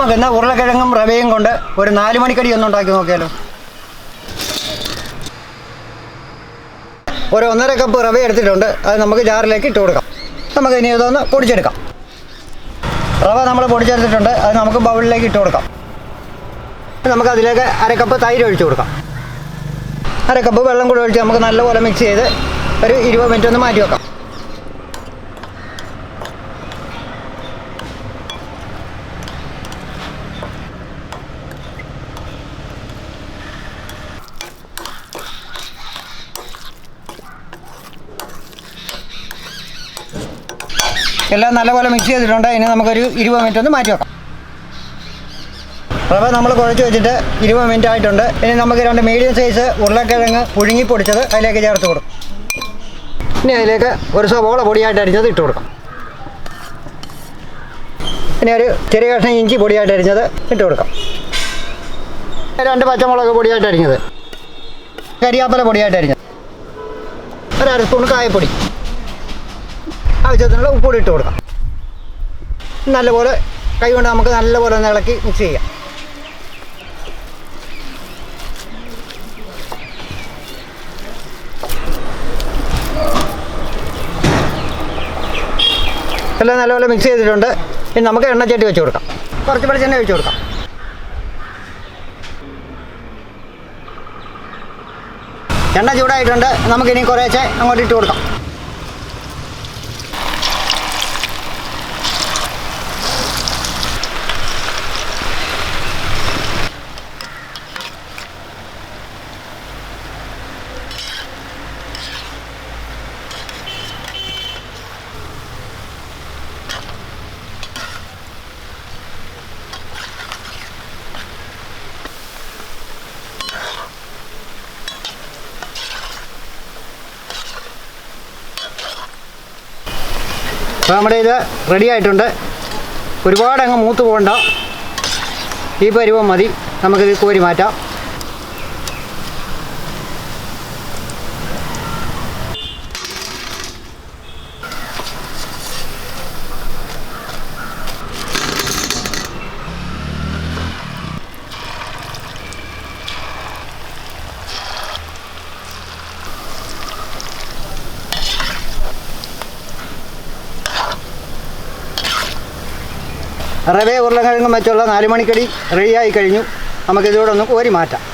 നമുക്ക് എന്നാ ഉരുളക്കിഴങ്ങും റവയും കൊണ്ട് ഒരു നാല് മണിക്കടി ഒന്ന് ഉണ്ടാക്കി നോക്കിയാലോ? ഒരു ഒന്നര കപ്പ് റവ എടുത്തിട്ടുണ്ട്. അത് നമുക്ക് ജാറിലേക്ക് ഇട്ട് കൊടുക്കാം. നമുക്ക് ഇനി ഇതൊന്ന് പൊടിച്ചെടുക്കാം. റവ നമ്മൾ പൊടിച്ചെടുത്തിട്ടുണ്ട്. അത് നമുക്ക് ബൗളിലേക്ക് ഇട്ട് കൊടുക്കാം. നമുക്ക് അതിലേക്ക് അരക്കപ്പ് കപ്പ് തൈര് ഒഴിച്ചു കൊടുക്കാം. അരക്കപ്പ് കപ്പ് വെള്ളം കൂടി ഒഴിച്ച് നമുക്ക് നല്ലപോലെ മിക്സ് ചെയ്ത് ഒരു ഇരുപത് മിനിറ്റ് ഒന്ന് മാറ്റി വെക്കാം. എല്ലാം നല്ലപോലെ മിക്സ് ചെയ്തിട്ടുണ്ട്. ഇനി നമുക്കൊരു ഇരുപത് മിനിറ്റ് ഒന്ന് മാറ്റി വെക്കാം. റവ നമ്മൾ കുഴച്ച് വെച്ചിട്ട് ഇരുപത് മിനിറ്റ് ആയിട്ടുണ്ട്. ഇനി നമുക്ക് രണ്ട് മീഡിയം സൈസ് ഉരുളക്കിഴങ്ങ് പുഴുങ്ങി പൊടിച്ചത് അതിലേക്ക് ചേർത്ത് കൊടുക്കും. ഇനി അതിലേക്ക് ഒരു സവോള പൊടിയായിട്ട് അരിഞ്ഞത് ഇട്ട് കൊടുക്കാം. ഇനി ഒരു ചെറിയ കഷ്ണം ഇഞ്ചി പൊടിയായിട്ട് അരിഞ്ഞത് ഇട്ട് കൊടുക്കാം. രണ്ട് പച്ചമുളക് പൊടിയായിട്ട് അരിഞ്ഞത്. കരിയാപ്പല പൊടിയായിട്ട് അരിഞ്ഞത്. ഒരു അര സ്പൂൺ കായപ്പൊടി. ആവശ്യത്തിനുള്ള ഉപ്പൊടി ഇട്ട് കൊടുക്കാം. നല്ലപോലെ കൈ കൊണ്ട് നമുക്ക് നല്ലപോലെ ഒന്ന് ഇളക്കി മിക്സ് ചെയ്യാം. എല്ലാം നല്ലപോലെ മിക്സ് ചെയ്തിട്ടുണ്ട്. ഇനി നമുക്ക് എണ്ണച്ചട്ടി വെച്ച് കൊടുക്കാം. കുറച്ച് വെളിച്ചെണ്ണ വെച്ച് കൊടുക്കാം. എണ്ണ ചൂടായിട്ടുണ്ട്. നമുക്കിനി കുറേശ്ശെ അങ്ങോട്ട് ഇട്ട് കൊടുക്കാം. അപ്പോൾ നമ്മുടെ ഇത് റെഡി ആയിട്ടുണ്ട്. ഒരുപാട് അങ്ങ് മൂത്ത് പോകണ്ട. ഈ പരുവം മതി. നമുക്കിത് കോരി മാറ്റാം. റവേ ഉരുളക്കിഴങ്ങും വെച്ചുള്ള നാല് മണിക്കടി റെഡിയായി കഴിഞ്ഞു. നമുക്കിതിലൂടെ ഒന്ന് കോരി മാറ്റാം.